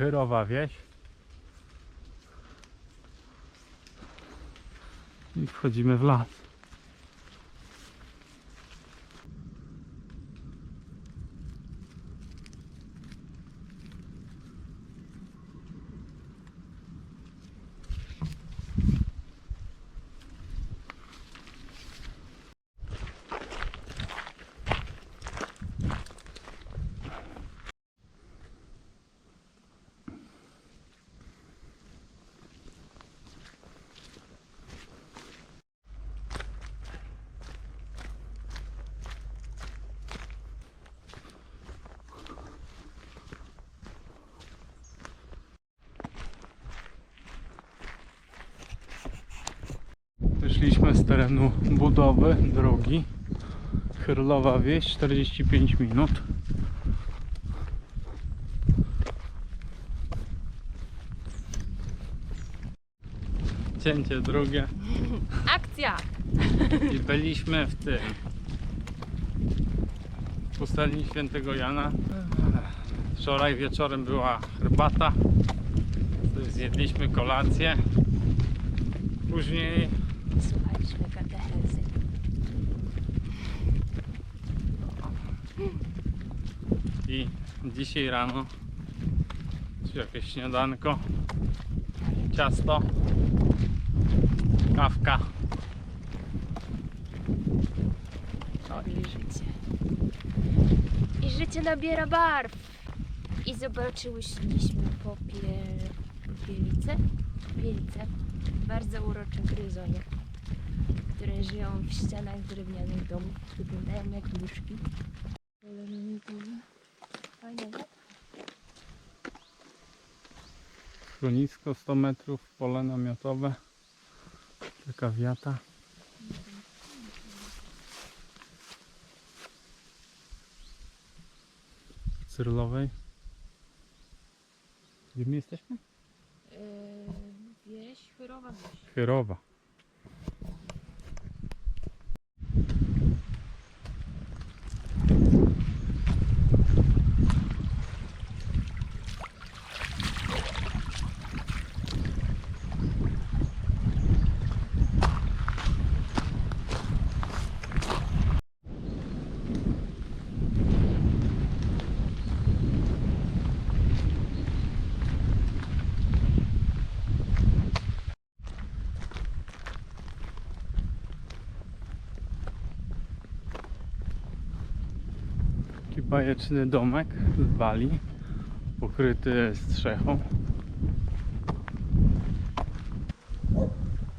Chyrowa wieś. I wchodzimy w las. Wyszliśmy z terenu budowy drogi. Chyrlowa wieś, 45 minut. Cięcie drugie. Akcja! I byliśmy w tym. W pustelni świętego Jana. Wczoraj wieczorem była herbata. Zjedliśmy kolację. Później Słuchaliśmy katechezy. i dzisiaj rano czy jakieś śniadanko, ciasto, kawka. I życie. I życie nabiera barw. I zobaczyłyśmy popiel... popielice? Popielice. Bardzo urocze gryzonie, które żyją w ścianach drewnianych domów. Wyglądają jak myszki. Fajne, nie? Schronisko 100 metrów, pole namiotowe. Taka wiata. Cyrlowej. Gdzie my jesteśmy? Yy, wieś, chwyrowa wieś. Chyrowa. Taki bajeczny domek z bali, pokryty strzechą.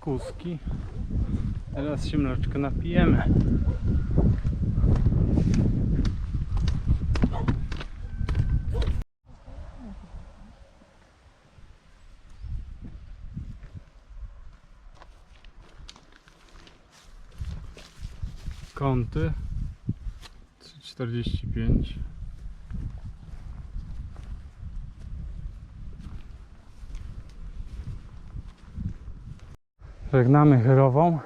Kuski. Teraz się mleczko napijemy. Kąty 3,45 Żegnamy Chyrową.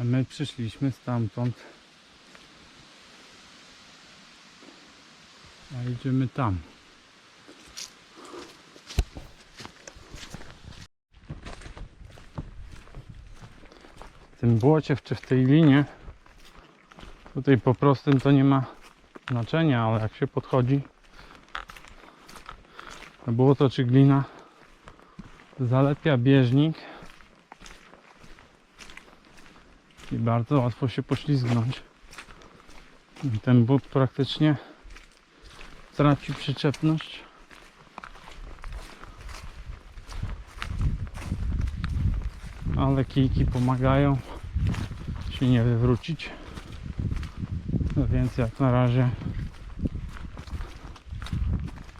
A my przyszliśmy stamtąd. A idziemy tam. W tym błocie, czy w tej linie, tutaj po prostym to nie ma znaczenia, ale jak się podchodzi, to błoto czy glina zalepia bieżnik i bardzo łatwo się poślizgnąć. I ten but praktycznie traci przyczepność. Ale kijki pomagają się nie wywrócić. No więc jak na razie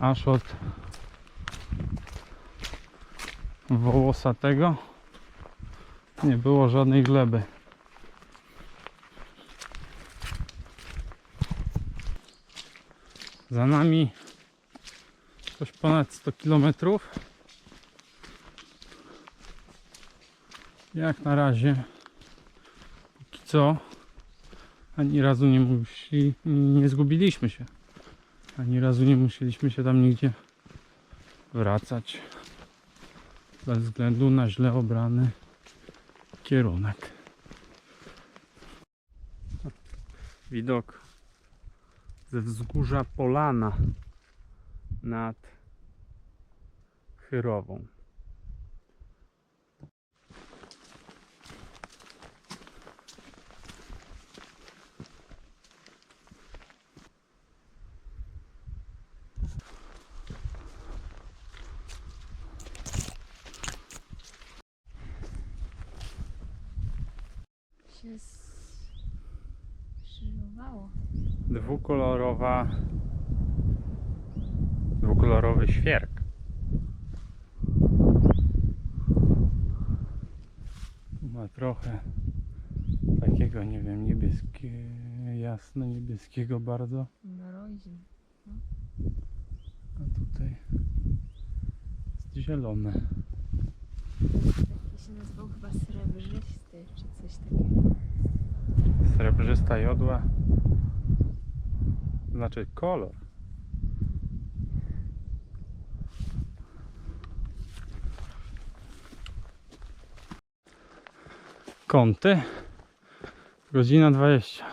aż od wołosatego Nie było żadnej gleby. Za nami coś ponad 100 km. Jak na razie, póki co, ani razu nie, musi, nie zgubiliśmy się. Ani razu nie musieliśmy się tam nigdzie wracać. Bez względu na źle obrany kierunek. Widok ze wzgórza Polana nad Chyrową. Dwukolorowa dwukolorowy świerk. Tu Ma trochę takiego, nie wiem, niebieskie, jasno niebieskiego bardzo. Mroźny. A tutaj jest zielone. Taki się nazywał chyba srebrzysty, czy coś takiego. Srebrzysta jodła. Znaczy kolor. Kąty. Godzina 20.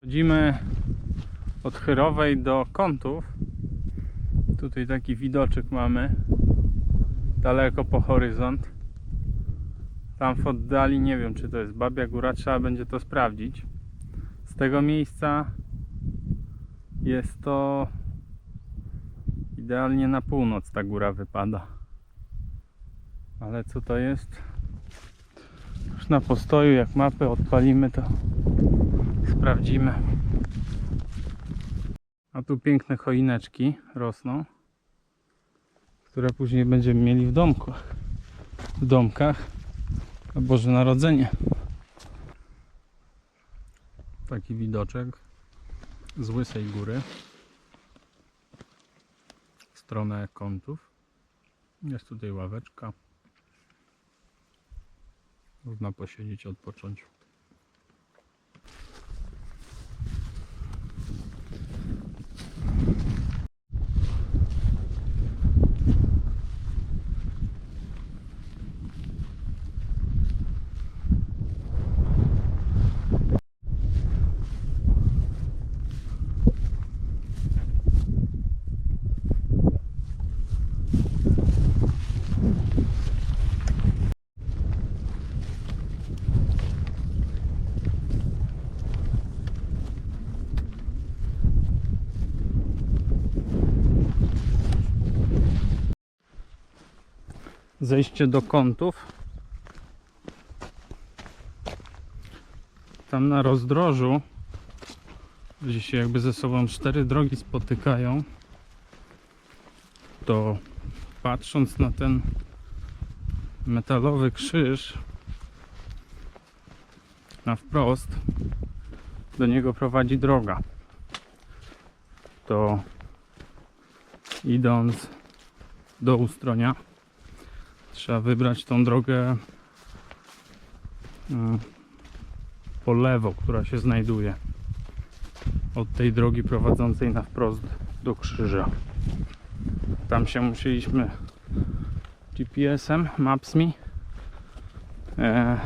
Chodzimy od Chyrowej do kątów. Tutaj taki widoczek mamy daleko po horyzont. Tam w oddali nie wiem czy to jest Babia Góra, trzeba będzie to sprawdzić. Z tego miejsca jest to idealnie na północ ta góra wypada. Ale co to jest? Już na postoju jak mapę odpalimy to sprawdzimy. A tu piękne choineczki rosną które później będziemy mieli w domkach. W domkach na Boże Narodzenie. Taki widoczek z Łysej Góry. W stronę kątów. Jest tutaj ławeczka. Można posiedzieć, odpocząć. Zejście do kątów. Tam na rozdrożu, gdzie się jakby ze sobą cztery drogi spotykają, to patrząc na ten metalowy krzyż na wprost, do niego prowadzi droga. To idąc do Ustronia Trzeba wybrać tą drogę mm, po lewo, która się znajduje od tej drogi prowadzącej na wprost do krzyża. Tam się musieliśmy GPS-em, Maps.me e,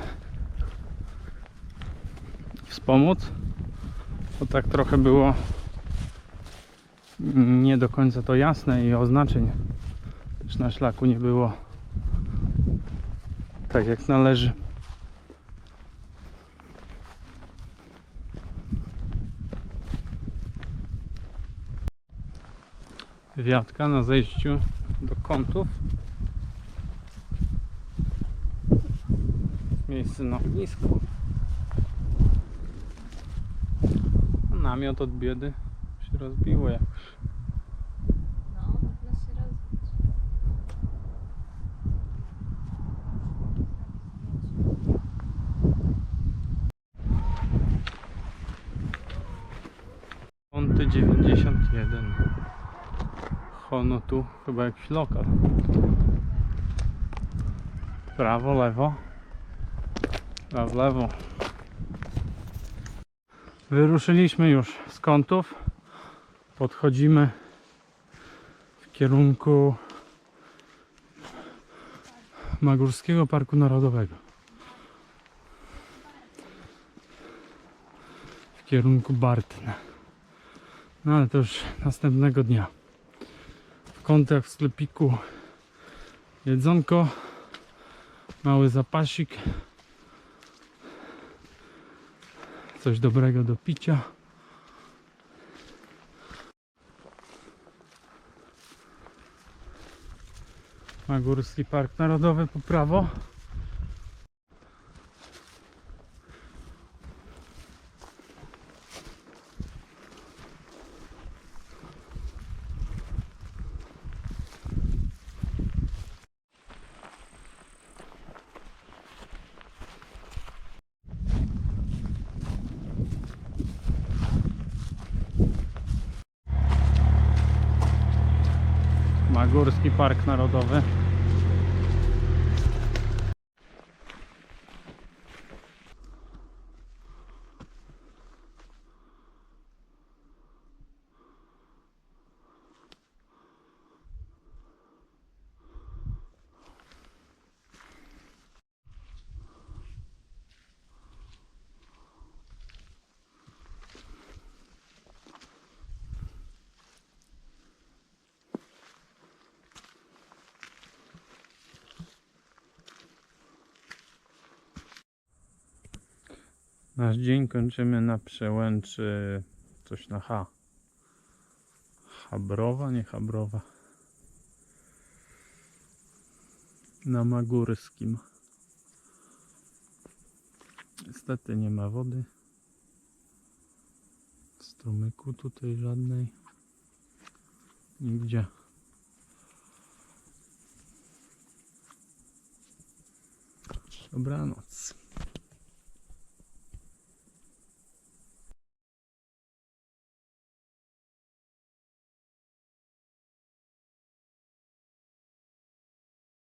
wspomóc, bo tak trochę było nie do końca to jasne i oznaczeń też na szlaku nie było tak jak należy. Wiatka na zejściu do kątów. Miejsce na ognisko. Namiot od biedy się rozbiło jakoś. Tu chyba jakiś lokal. Prawo, lewo. W lewo. Wyruszyliśmy już z kątów. Podchodzimy w kierunku Magórskiego Parku Narodowego. W kierunku Bartna. No ale to już następnego dnia. Kątach w sklepiku jedzonko, mały zapasik, coś dobrego do picia. Magórski Park Narodowy po prawo. Magórski Park Narodowy. Nasz dzień kończymy na przełęczy coś na H. Habrowa, nie Habrowa. Na Magórskim. Niestety nie ma wody. Strumyku tutaj żadnej. Nigdzie. Dobranoc.